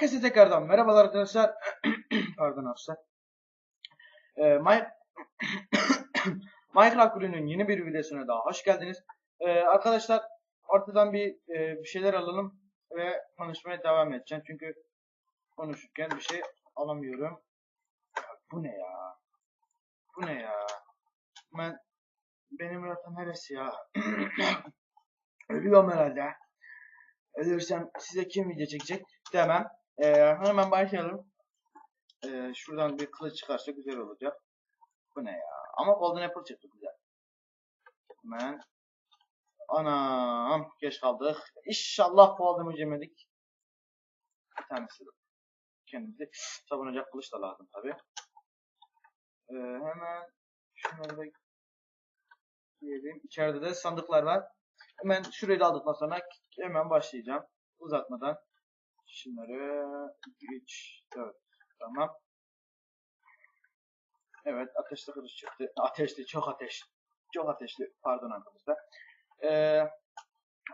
Herkese tekrardan merhabalar arkadaşlar. Pardon arkadaşlar. Ee, My... Minecraft ürünün yeni bir videosuna daha hoş geldiniz. Ee, arkadaşlar ortadan bir e, bir şeyler alalım ve konuşmaya devam edeceğim. Çünkü konuşurken bir şey alamıyorum. Ya, bu ne ya? Bu ne ya? Ben benim rota neresi ya? Ölüyorum herhalde. Ölürsem size kim video çekecek demem. Ee, hemen başlayalım. Ee, şuradan bir kılıç çıkarsa güzel olacak. Bu ne ya? Ama Golden Apple çıktı güzel. Hemen. Anam geç kaldık. İnşallah puanımı yemedik. Bir tanesi de. Kendimizi savunacak kılıç da lazım tabi. Ee, hemen şunları da giyelim. İçeride de sandıklar var. Hemen şurayı da aldıktan sonra hemen başlayacağım. Uzatmadan. Şunları 3, 4. Tamam. Evet ateşli kılıç çıktı. Ateşli çok ateş. Çok ateşli. Pardon arkadaşlar. Ee,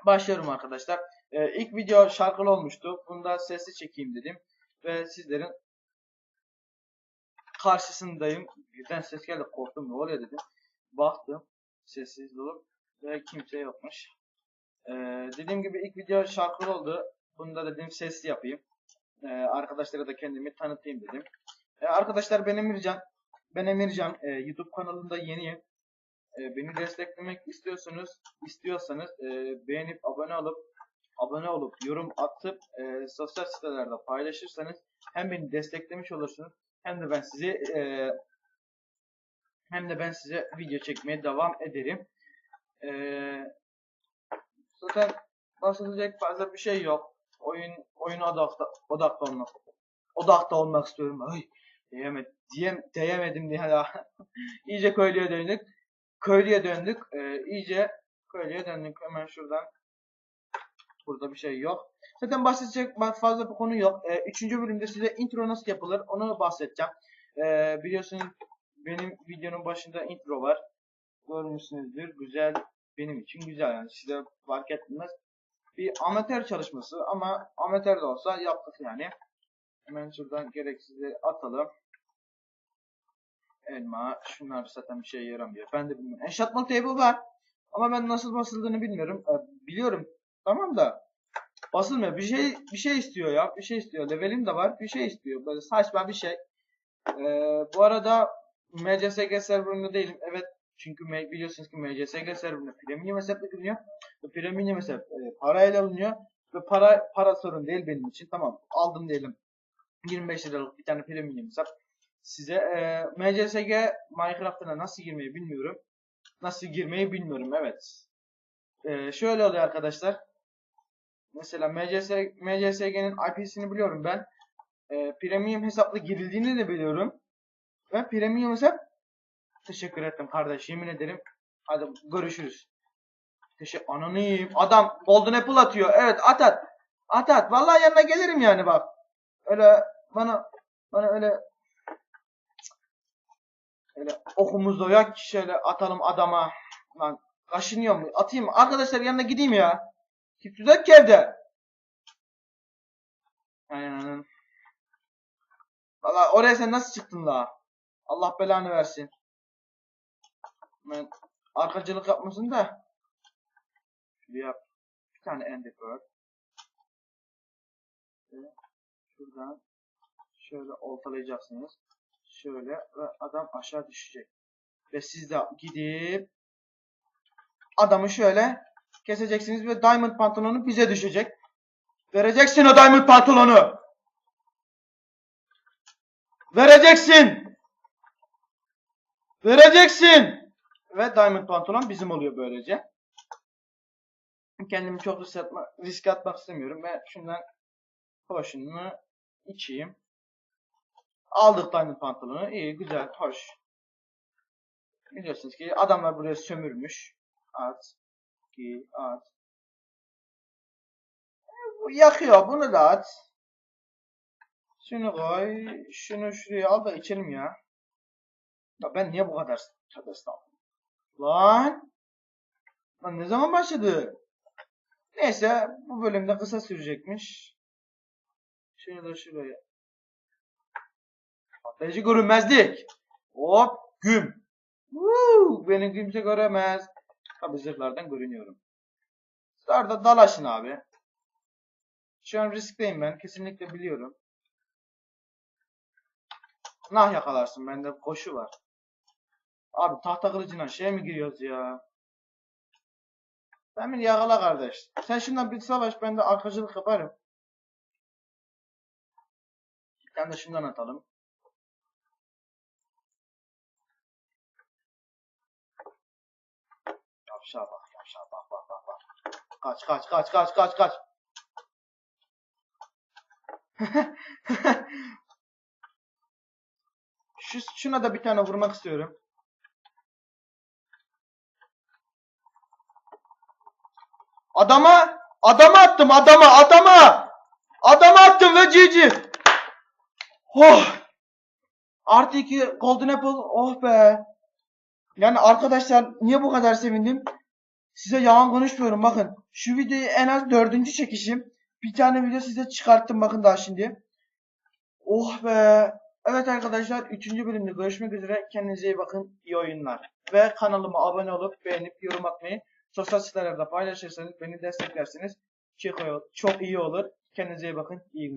başlıyorum arkadaşlar. Ee, ilk video şarkılı olmuştu. Bunda sesli çekeyim dedim. Ve sizlerin karşısındayım. Birden ses geldi korktum ne oluyor dedim. Baktım. Sessiz olup ve kimse yokmuş. Ee, dediğim gibi ilk video şarkılı oldu. Bunda dedim sesli yapayım. Ee, arkadaşlara da kendimi tanıtayım dedim. Ee, arkadaşlar ben Emircan. Ben Emircan. Ee, YouTube kanalında yeniyim. Ee, beni desteklemek istiyorsunuz, istiyorsanız e, beğenip abone olup abone olup yorum atıp e, sosyal sitelerde paylaşırsanız hem beni desteklemiş olursunuz hem de ben sizi e, hem de ben size video çekmeye devam ederim. E, zaten bahsedecek fazla bir şey yok. Oyun oyuna odakta odakta olmak odakta olmak istiyorum. Ay diyemedim, diyem, diyemedim diye daha iyice köylüye döndük. Köylüye döndük. E, iyice köylüye döndük. Hemen şuradan Burada bir şey yok. Zaten bahsedecek fazla bir konu yok. E, üçüncü bölümde size intro nasıl yapılır onu bahsedeceğim. E, biliyorsunuz benim videonun başında intro var. Görmüşsünüzdür. Güzel. Benim için güzel yani. Size fark etmez. Bir amatör çalışması ama amatör de olsa yaptık yani. Hemen şuradan gereksizleri atalım. Elma. Şunlar zaten bir şey yaramıyor. Ben de bilmiyorum. Enchantment table var. Ama ben nasıl basıldığını bilmiyorum. E, biliyorum. Tamam da basılmıyor. Bir şey bir şey istiyor ya. Bir şey istiyor. Levelim de var. Bir şey istiyor. Böyle saçma bir şey. Ee, bu arada MCSG serverında değilim. Evet çünkü biliyorsunuz ki MCSG serverında premium hesapla giriliyor. Ve premium hesap e, parayla alınıyor. Ve para para sorun değil benim için. Tamam aldım diyelim. 25 liralık bir tane premium hesap. Size e, MCSG Minecraft'ına nasıl girmeyi bilmiyorum. Nasıl girmeyi bilmiyorum evet. E, şöyle oluyor arkadaşlar. Mesela MCS, MCSG'nin IP'sini biliyorum ben. E, premium hesapla girildiğini de biliyorum. Ve premium hesap teşekkür ettim kardeş yemin ederim. Hadi görüşürüz. Teşekkür anonim. Adam golden apple atıyor. Evet at at. At at. Vallahi yanına gelirim yani bak. Öyle bana bana öyle öyle okumuzda yok şöyle atalım adama. Lan kaşınıyor mu? Atayım. Arkadaşlar yanına gideyim ya. Kimse ki evde. Aynen. Valla oraya sen nasıl çıktın la? Allah belanı versin. Ben arkacılık yapmasın da. Şuraya. Bir tane ender pearl. Şuradan şöyle oltalayacaksınız. Şöyle ve adam aşağı düşecek. Ve siz de gidip adamı şöyle keseceksiniz ve diamond pantolonu bize düşecek. Vereceksin o diamond pantolonu. Vereceksin. Vereceksin. Ve diamond pantolon bizim oluyor böylece. Kendimi çok risk, atma, risk atmak istemiyorum ve şundan potion'unu içeyim. Aldık diamond pantolonu. İyi, güzel, hoş. Biliyorsunuz ki adamlar buraya sömürmüş. At. Ki, at. Bu yakıyor. Bunu da at. Şunu koy. Şunu şuraya al da içelim ya. Ya ben niye bu kadar tövbe Lan. Lan ne zaman başladı? Neyse bu bölümde kısa sürecekmiş. Şunu da şuraya. Patlayıcı görünmezlik. Hop güm. Woo, beni kimse göremez. Tabi zırhlardan görünüyorum. Sizler dalaşın abi. Şu an riskteyim ben. Kesinlikle biliyorum. Nah yakalarsın. Bende koşu var. Abi tahta kılıcına şeye mi giriyoruz ya? Sen beni yakala kardeş. Sen şundan bir savaş ben de arkacılık yaparım. Sen de şundan atalım. Yavşağa bak yavşağa bak bak bak bak. Kaç kaç kaç kaç kaç kaç. Şu, şuna da bir tane vurmak istiyorum. Adama, adama attım, adama, adama. Adama attım ve GG. Oh. Artı iki Golden Apple, oh be. Yani arkadaşlar niye bu kadar sevindim? Size yalan konuşmuyorum bakın. Şu videoyu en az dördüncü çekişim. Bir tane video size çıkarttım bakın daha şimdi. Oh be. Evet arkadaşlar 3. bölümde görüşmek üzere. Kendinize iyi bakın. İyi oyunlar. Ve kanalıma abone olup beğenip yorum atmayı sosyal sitelerde paylaşırsanız beni desteklerseniz çok, çok iyi olur. Kendinize iyi bakın. İyi günler.